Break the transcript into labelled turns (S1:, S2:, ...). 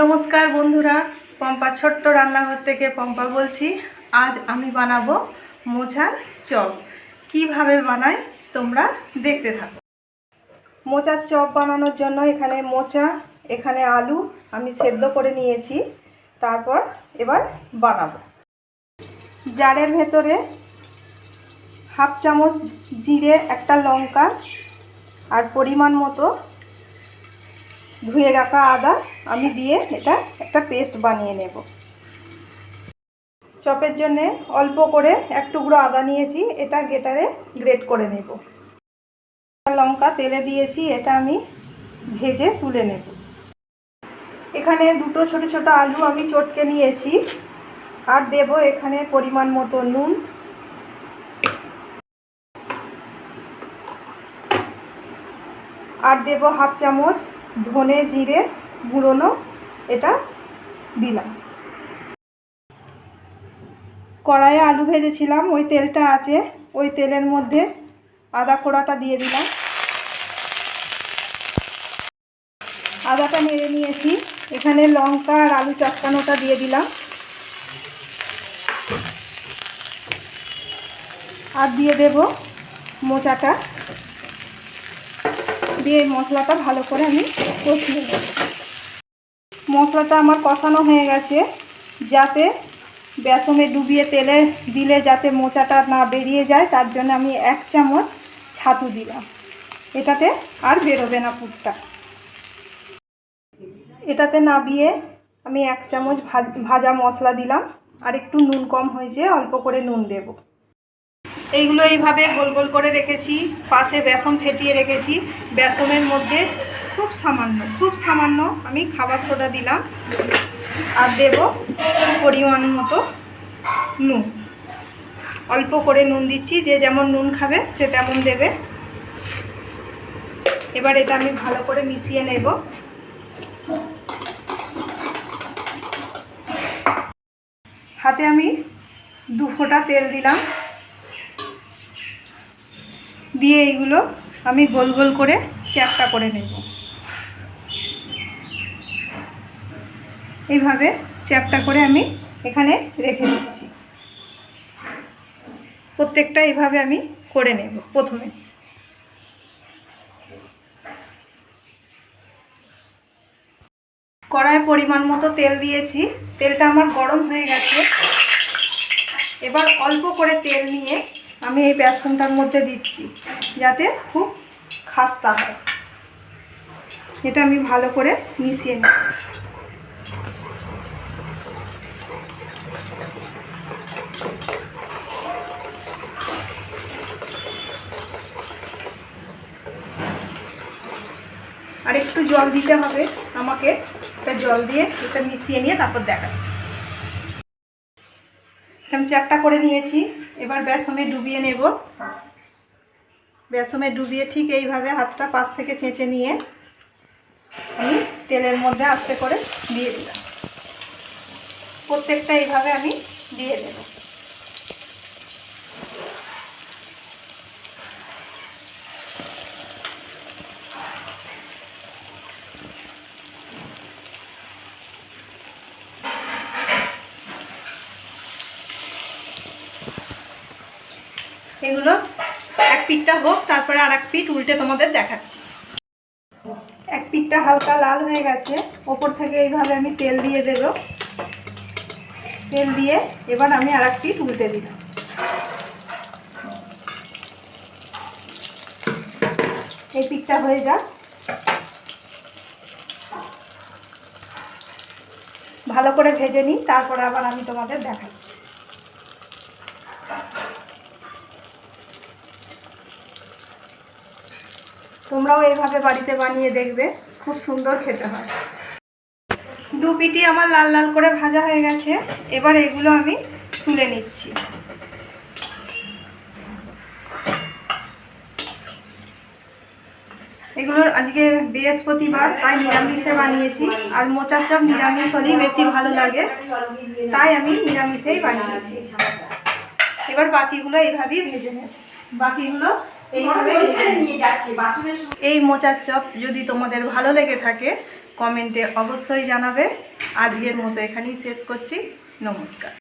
S1: নমস্কার বন্ধুরা, পম্পা ছোট্ট রান্নাঘর থেকে পম্পা বলছি, আজ আমি বানাবো মোচার চপ। কীভাবে বানাই তোমরা দেখতে থাকো। মোচার চপ বানানোর জন্য এখানে মোচা, এখানে আলু আমি সেদ্ধ করে নিয়েছি, তারপর এবার বানাবো। জারের ভেতরে হাফ চামচ জিরে, একটা লঙ্কা আর পরিমাণ মতো ধুয়ে রাখা আদা, আমি দিয়ে এটা একটা পেস্ট বানিয়ে নেব। চপের জন্যে অল্প করে এক টুকরো আদা নিয়েছি, এটা গেটারে গ্রেট করে নেব। লঙ্কা তেলে দিয়েছি, এটা আমি ভেজে তুলে নেব। এখানে দুটো ছোট ছোট আলু আমি চটকে নিয়েছি, আর দেব এখানে পরিমাণ মতো নুন। আর দেব হাফ চামচ ধনে জিরে গুঁড়োনো এটা দিলাম। কড়াইয়ে আলু ভেজেছিলাম, ওই তেলটা আছে, ওই তেলের মধ্যে আদা কোড়াটা দিয়ে দিলাম। আদাটা নেড়ে নিয়েছি, এখানে লঙ্কা আর আলু চটকানোটা দিয়ে দিলাম। আর দিয়ে দেব মোচাটা। দিয়ে মশলাটা ভালো করে আমি কষিয়ে নেব। মশলাটা আমার কষানো হয়ে গেছে, যাতে বেসনে ডুবিয়ে তেলে দিলে যাতে মোচাটা না বেরিয়ে যায়, তার জন্য আমি এক চামচ ছাতু দিলাম। এটাতে আর বেরোবে না পুরটা। এটাতে নাবিয়ে আমি এক চামচ ভাজা মশলা দিলাম, আর একটু নুন কম হয়েছে, অল্প করে নুন দেবো। এইগুলো এইভাবে গোল গোল করে রেখেছি, পাশে বেসন ফেটিয়ে রেখেছি। বেসনের মধ্যে খুব সামান্য খুব সামান্য আমি খাবার সোডা দিলাম আর দেব পরিমাণ মতো নুন। অল্প করে নুন দিচ্ছি, যে যেমন নুন খাবে সে তেমন দেবে। এবার এটা আমি ভালো করে মিশিয়ে নেব। হাতে আমি দু ফোঁটা তেল দিলাম। দিয়ে এইগুলো আমি গোল গোল করে চ্যাপটা করে নেব। এইভাবে চ্যাপটা করে আমি এখানে রেখে দিচ্ছি। প্রত্যেকটা এইভাবে আমি করে নেব প্রথমে। কড়ায় পরিমাণ মতো তেল দিয়েছি। তেলটা আমার গরম হয়ে গেছে। এবার অল্প করে তেল নিয়ে আমি এই বেসনটার মধ্যে দিচ্ছি, যাতে খুব খাস্তা হয়। এটা আমি ভালো করে মিশিয়ে নিই আর একটু জল দিতে হবে, আমাকে এটা জল দিয়ে এটা মিশিয়ে নিয়ে তারপর দেখাচ্ছি। আমি চ্যাপটা করে নিয়েছি। এবার বেসমে ডুবিয়ে নেব। বেসমে ডুবিয়ে ঠিক এইভাবে হাতটা পাশ থেকে চেঁচে নিয়ে আমি তেলের মধ্যে আস্তে করে দিয়ে দিলাম। প্রত্যেকটা এইভাবে আমি দিয়ে দেব। এগুলো এক পিঠটা হোক, তারপরে আর এক পিঠ উল্টে তোমাদের দেখাচ্ছি। এক পিঠটা হালকা লাল হয়ে গেছে, ওপর থেকে এইভাবে আমি তেল দিয়ে দেব। তেল দিয়ে এবার আমি আর এক পিঠ উল্টে দিলাম। এই পিঠটা হয়ে যাক। ভালো করে ভেজে নিই, তারপরে আবার আমি তোমাদের দেখাচ্ছি। তোমরাও এইভাবে বাড়িতে বানিয়ে দেখবে, খুব সুন্দর খেতে হয়। দু পিটি আমার লাল লাল করে ভাজা হয়ে গেছে, এবার এগুলো আমি তুলে নিচ্ছি। এগুলো আজকে বৃহস্পতিবার, তাই নিরামিষে বানিয়েছি। আর মোচার চপ নিরামিষ হলেই বেশি ভালো লাগে। তাই আমি নিরামিষেই বানিয়েছি। এবার বাকিগুলো এইভাবেই ভেজে নেব। বাকিগুলো এইভাবে এই মোচার চপ যদি তোমাদের ভালো লেগে থাকে, কমেন্টে অবশ্যই জানাবে। আজকের মতো এখানেই শেষ করছি। নমস্কার।